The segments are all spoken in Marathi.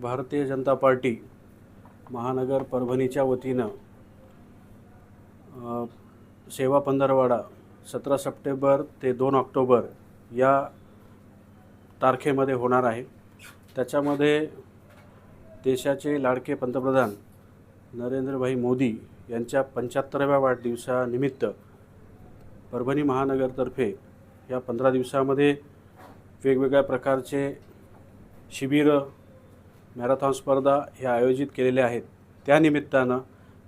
भारतीय जनता पार्टी महानगर परभणीच्या वतीनं सेवा पंधरवाडा सतरा सप्टेंबर ते दोन ऑक्टोबर या तारखेमध्ये होणार आहे. त्याच्यामध्ये देशाचे लाडके पंतप्रधान नरेंद्रभाई मोदी यांच्या पंच्याहत्तराव्या वाढदिवसानिमित्त परभणी महानगरतर्फे या पंधरा दिवसामध्ये वेगवेगळ्या प्रकारचे शिबिरं मॅरेथॉन स्पर्धा ह्या आयोजित केलेल्या आहेत. त्यानिमित्तानं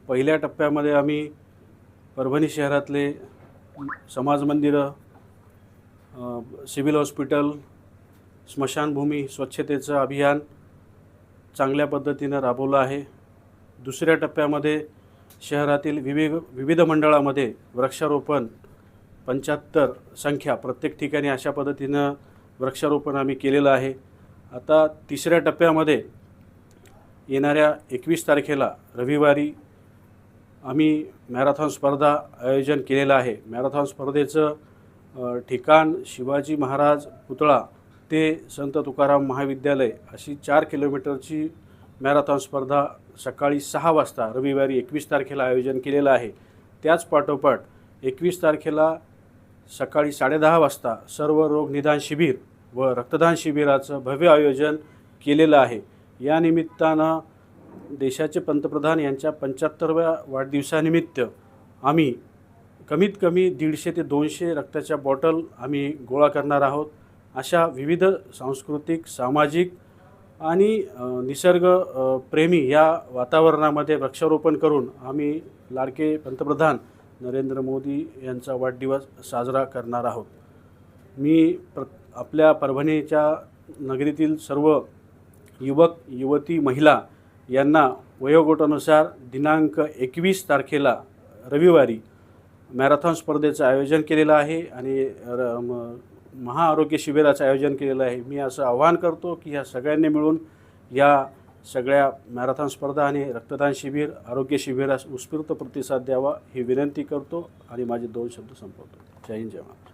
पहिल्या टप्प्यामध्ये आम्ही परभणी शहरातले समाज मंदिरं सिव्हिल हॉस्पिटल स्मशानभूमी स्वच्छतेचं अभियान चांगल्या पद्धतीनं राबवलं आहे. दुसऱ्या टप्प्यामध्ये शहरातील विविध विविध मंडळामध्ये वृक्षारोपण पंच्याहत्तर संख्या प्रत्येक ठिकाणी अशा पद्धतीनं वृक्षारोपण आम्ही केलेलं आहे. आता तिसऱ्या टप्प्यामध्ये येणाऱ्या एकवीस तारखेला रविवारी आम्ही मॅरेथॉन स्पर्धा आयोजन केलेलं आहे. मॅरेथॉन स्पर्धेचं ठिकाण शिवाजी महाराज पुतळा ते संत तुकाराम महाविद्यालय अशी चार किलोमीटरची मॅरेथॉन स्पर्धा सकाळी सहा वाजता रविवारी एकवीस तारखेला आयोजन केलेलं आहे. त्याच पाठोपाठ एकवीस तारखेला सकाळी साडेदहा वाजता सर्व रोग निदान शिबिर व रक्तदान शिबिराचं भव्य आयोजन केलेलं आहे. या निमित्तानं देशाचे पंतप्रधान यांच्या पंच्याहत्तरव्या वाढदिवसानिमित्त आम्ही कमीत कमी दीडशे ते दोनशे रक्ताच्या बॉटल आम्ही गोळा करणार आहोत. अशा विविध सांस्कृतिक सामाजिक आणि निसर्ग प्रेमी या वातावरणामध्ये वृक्षारोपण करून आम्ही लाडके पंतप्रधान नरेंद्र मोदी यांचा वाढदिवस साजरा करणार आहोत. मी प्र आपल्या परभणीच्या नगरीतील सर्व युवक युवती महिला यांना वयोगटानुसार दिनांक एकवीस तारखेला रविवारी मॅरेथॉन स्पर्धेचं आयोजन केलेलं आहे आणि र म महाआरोग्य शिबिराचं आयोजन केलेलं आहे. मी असं आवाहन करतो की ह्या सगळ्यांनी मिळून या सगळ्या मॅरेथॉन स्पर्धा आणि रक्तदान शिबिर आरोग्य शिबिरास उत्स्फूर्त प्रतिसाद द्यावा ही विनंती करतो आणि माझे दोन शब्द संपवतो. जय हिंद जय महाराज